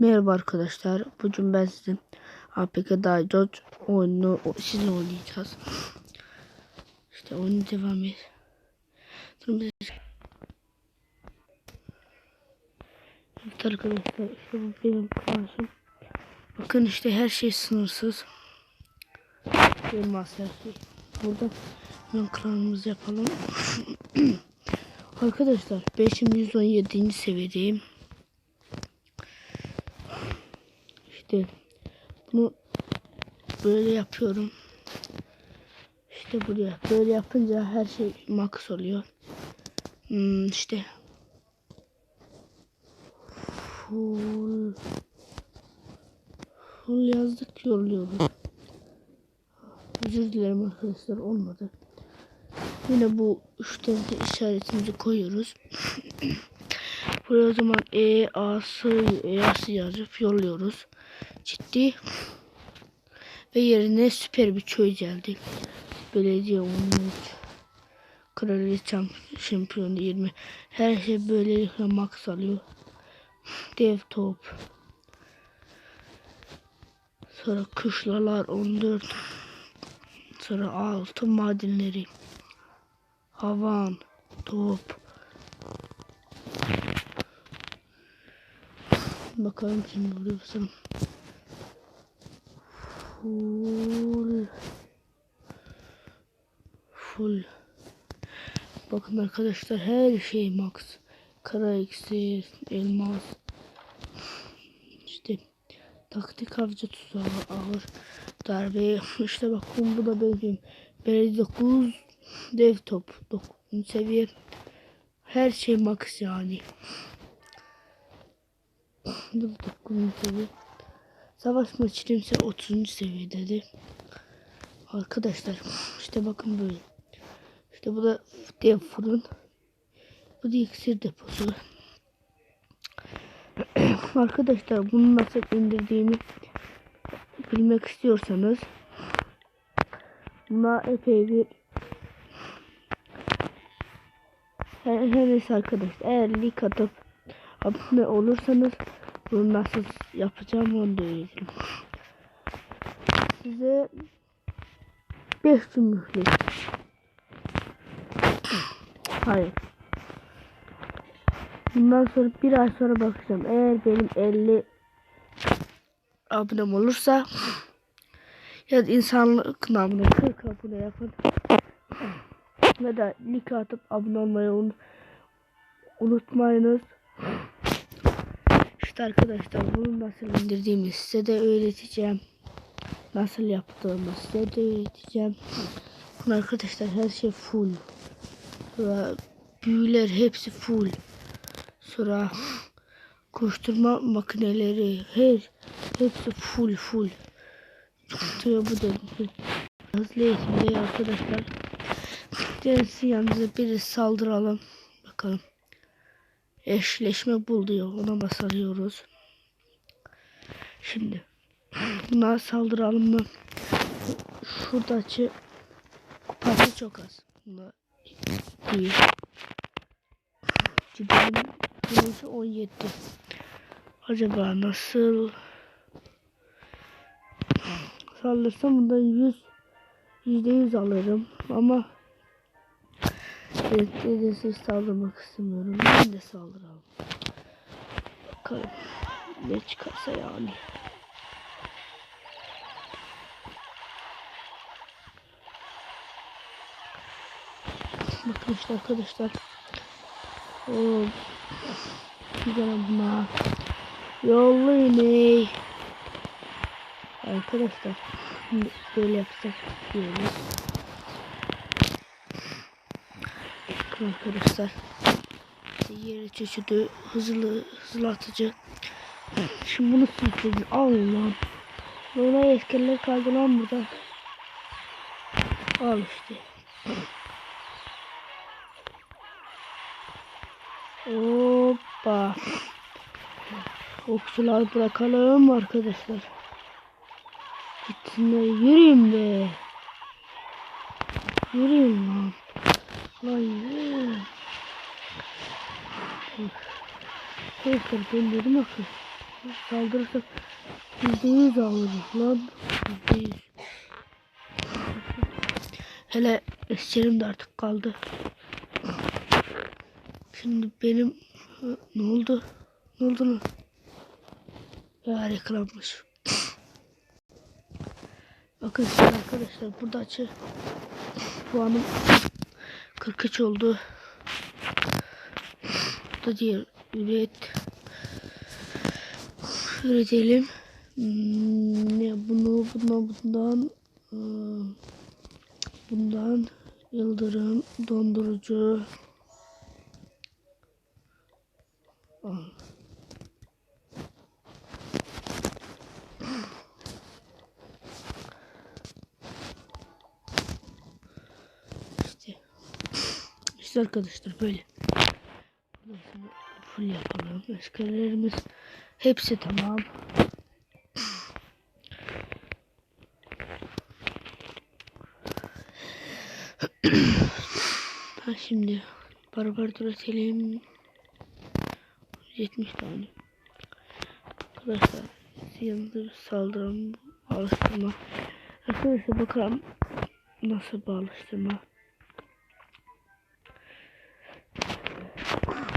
Merhaba arkadaşlar. Bugün ben size APK Dodge oyununu o- sizinle oynayacağız. İşte oyunu devam et. Evet arkadaşlar işte bu benim klasım. Bakın işte her şey sınırsız. Elmas her şey. Burada hemen klanımızı yapalım. arkadaşlar 517. seviyedeyim. İşte bunu böyle yapıyorum. İşte buraya böyle yapınca her şey max oluyor. Hmm, işte full full yazdık yolluyoruz. Özür dilerim arkadaşlar olmadı. Yine bu üç tane işaretimizi koyuyoruz. Buraya o zaman E, A, S, E, A, S yazıp yolluyoruz. Ciddi. Ve yerine süper bir köy geldi. Belediye 13. Kraliçe şampiyonu 20. Her şey böylelikle max alıyor. Dev top. Sonra kışlalar 14. Sonra altın madenleri. Havan. Top. Bakalım şimdi basalım. Full. Full. Bakın arkadaşlar her şey max. Kara iksir, elmas. İşte taktik avcı tuzağı, ağır darbe. İşte bakın bu da benim. Belediye 9 dev top. 9 seviye. Her şey max yani. Bu da 9 seviye. Savaş maçı ise 30. seviyede. Arkadaşlar işte bakın böyle. İşte bu da dev fırın. Bu da iksir deposu. Arkadaşlar bunu nasıl indirdiğimi bilmek istiyorsanız buna epey bir her, her neyse arkadaşlar eğer link atıp abone olursanız bunu nasıl yapacağım onu da öğretirim. Size 5 cümlelik. Hayır. Bundan sonra bir ay sonra bakacağım. Eğer benim 50 abonem olursa ya da insanlık namına 40 abone yapın. Ve de like atıp abone olmayı un unutmayınız. İşte arkadaşlar bunu nasıl indirdiğimi size de öğreteceğim. Nasıl yaptığımı size de öğreteceğim. Arkadaşlar her şey full. Sonra büyüler hepsi full. Sonra koşturma makineleri her hepsi full full. Sonra bu da hızlı eğitimde arkadaşlar. Denizin yanımıza biri saldıralım. Bakalım. Eşleşme bul diyor. Ona basarıyoruz. Şimdi buna saldıralım mı? Şurada açı kupası çok az. Buna değil. Gidelim. Burası 17. Acaba nasıl saldırsam bundan 100 yüzde yüz alırım ama evet, dedesiz saldırmak istemiyorum. Ben de saldıralım. Bakalım ne çıkarsa yani. Bakın işte arkadaşlar. Oo, güzel buna. Yollu ineği. Arkadaşlar. Böyle yapsak diyoruz. Bakın arkadaşlar. Yere çeşidi hızlı hızlatıcı. Şimdi bunu sürükledim. Allah'ım. Ona eskeller kaldı lan burada. Al işte. Hoppa. Okçular bırakalım arkadaşlar. Gitsinler yürüyün be. Yürüyün lan. Lan yürüyün. Tekrar gönderim akıl. saldırırsak yüzde yüz alırız lan. Yüzde yüz. Hele eşlerim de artık kaldı. Şimdi benim ne oldu? Ne oldu lan? Ya reklammış. Bakın arkadaşlar burada açı puanım 43 oldu. Burada diğer üret üretelim. Hmm, ne bunu bundan bundan ıı, bundan yıldırım dondurucu Aa. İşte. İşte arkadaşlar böyle. Sonra full yapalım. Eskilerimiz hepsi tamam. ha şimdi barbar üretelim. 70 tane. Arkadaşlar yıldız saldıran alıştırma. Arkadaşlar bakalım nasıl bir alıştırma.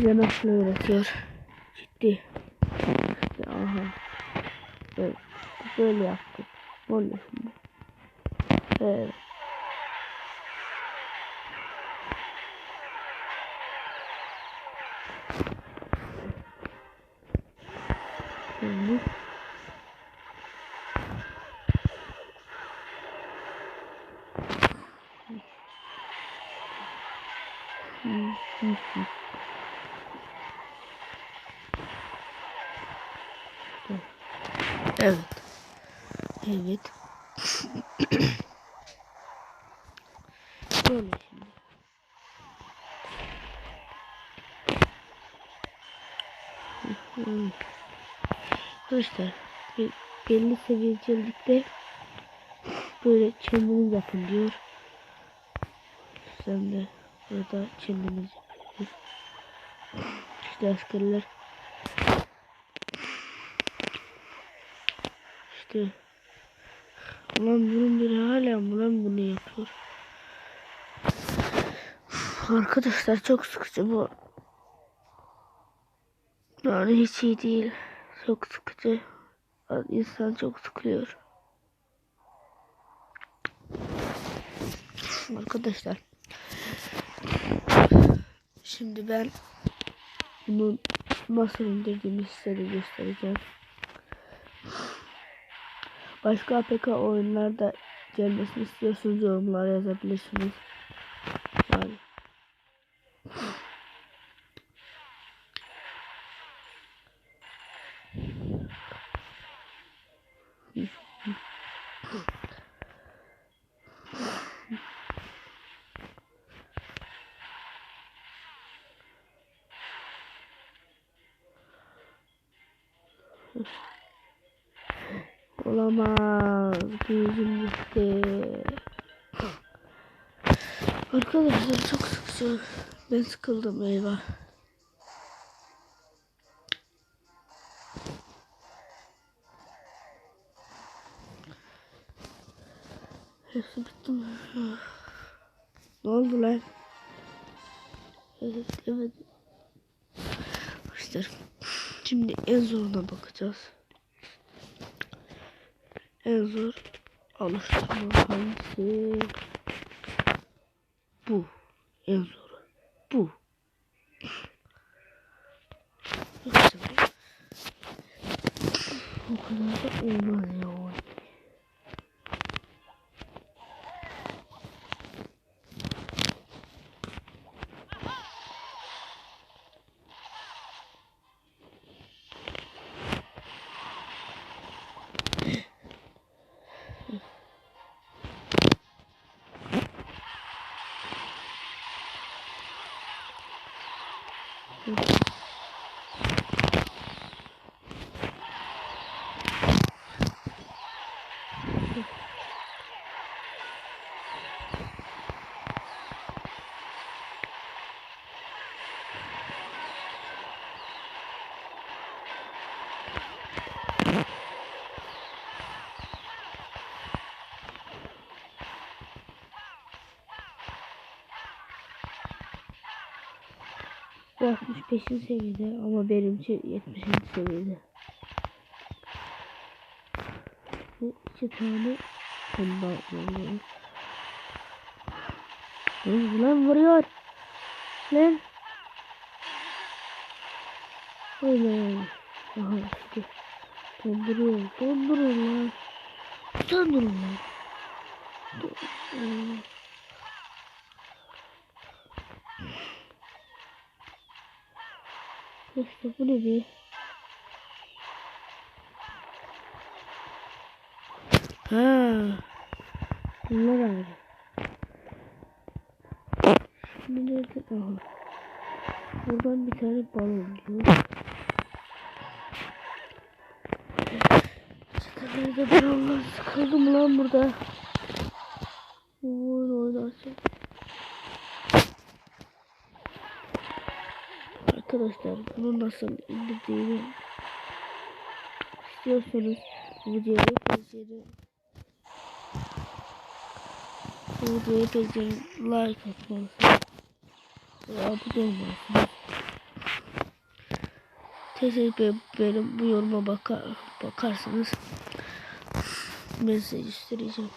Size nasıl öğretiyor? İşte aha. Böyle, böyle yaptık. Böyle şimdi. Evet. Şimdi. Evet. Evet. Böyle şimdi. Arkadaşlar belli seviyecilikte böyle kendiniz yapın diyor. Sen de burada kendiniz yapıyoruz. İşte askerler işte Ulan bunun biri hala mı lan bunu yapıyor? Arkadaşlar çok sıkıcı bu. Yani hiç iyi değil. Çok sıkıcı. İnsan çok sıkılıyor. Arkadaşlar. Şimdi ben bunu nasıl indirdiğimi size göstereceğim. Başka APK oyunlarda gelmesini istiyorsanız yorumlara yazabilirsiniz. Yani. Olamaz. Gözüm gitti. Arkadaşlar çok sıkıcı. Ben sıkıldım eyvah. Hepsi bitti mi? Ne oldu lan? Evet, evet. İşte şimdi en zoruna bakacağız. En zor alıştırma hangisi? Bu. En zoru. Bu. Bu kadar da olmaz ya. Thank you. Bu 65. seviyede ama benimki 70. seviyede. Bu iki tane bomba vuruyor. Lan vuruyor. Lan. Öyle. Aha işte. Donduruyor. Donduruyor lan. Donduruyor lan. Don- İşte bu ne be? Ha. Bunlar ayrı. Şimdi nerede? Aha. Buradan bir tane balon diyor. Nerede balonlar sıkıldım lan burada. Arkadaşlar bunu nasıl indirdiğimi istiyorsanız videoyu. Bu videoyu beğenin. Like atmalısınız. Ve abone olmalısınız. Teşekkür benim bu yoruma bakar, bakarsanız ben size göstereceğim.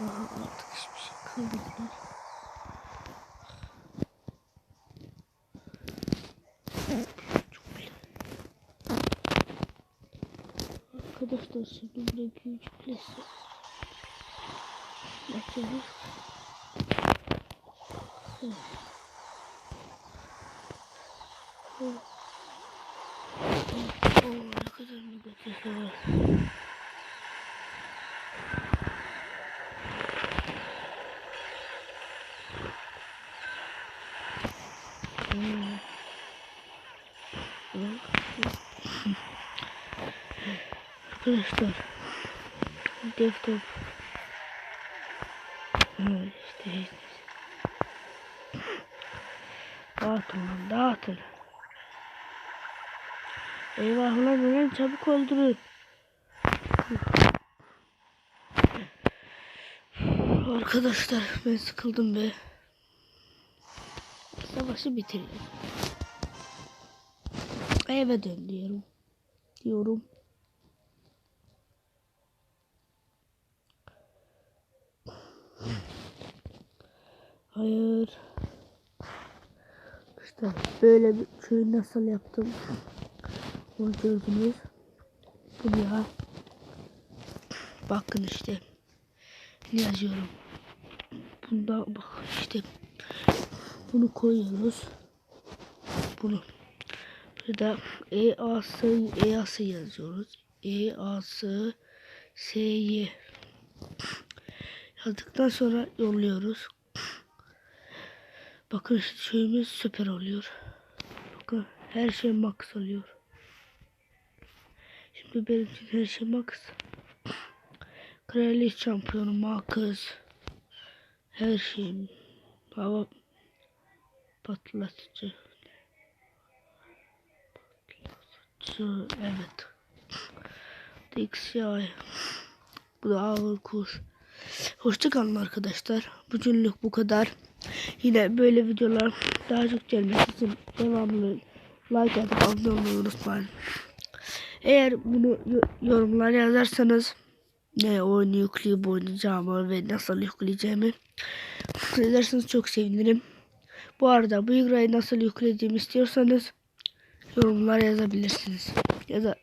Aha artık hiçbir şey bile. Arkadaşlar şimdi buraya büyücü kulesi. Bakıyoruz. Evet. Oo, ne kadar negatif var. Hmm. Bak. Arkadaşlar evet işte. Dağıtın lan dağıtın. Eyvah lan lan çabuk öldürün. Arkadaşlar ben sıkıldım be. Savaşı bitireyim eve dön diyorum. Diyorum Hayır. İşte böyle bir köyü nasıl yaptım. Onu gördünüz. Bu ya. Bakın işte. Ne yazıyorum. Bunda bak işte. Bunu koyuyoruz. Bunu. Burada E A S E A S yazıyoruz. E A S S Y yazdıktan sonra yolluyoruz. Bakın şeyimiz süper oluyor. Bakın her şey max oluyor. Şimdi benim için her şey max. Kraliçe şampiyonu max. Her şeyim. Hava patlatıcı. Patlatıcı evet. DXI. Bu da ağır kuş. Hoşçakalın arkadaşlar. Bugünlük bu kadar. Yine böyle videolar daha çok gelmesi için devamlı like atıp abone olmayı unutmayın. Eğer bunu yorumlar yazarsanız ne oyunu yükleyip oynayacağımı ve nasıl yükleyeceğimi söylerseniz çok sevinirim. Bu arada bu igrayı nasıl yükleyeceğimi istiyorsanız yorumlar yazabilirsiniz. Ya da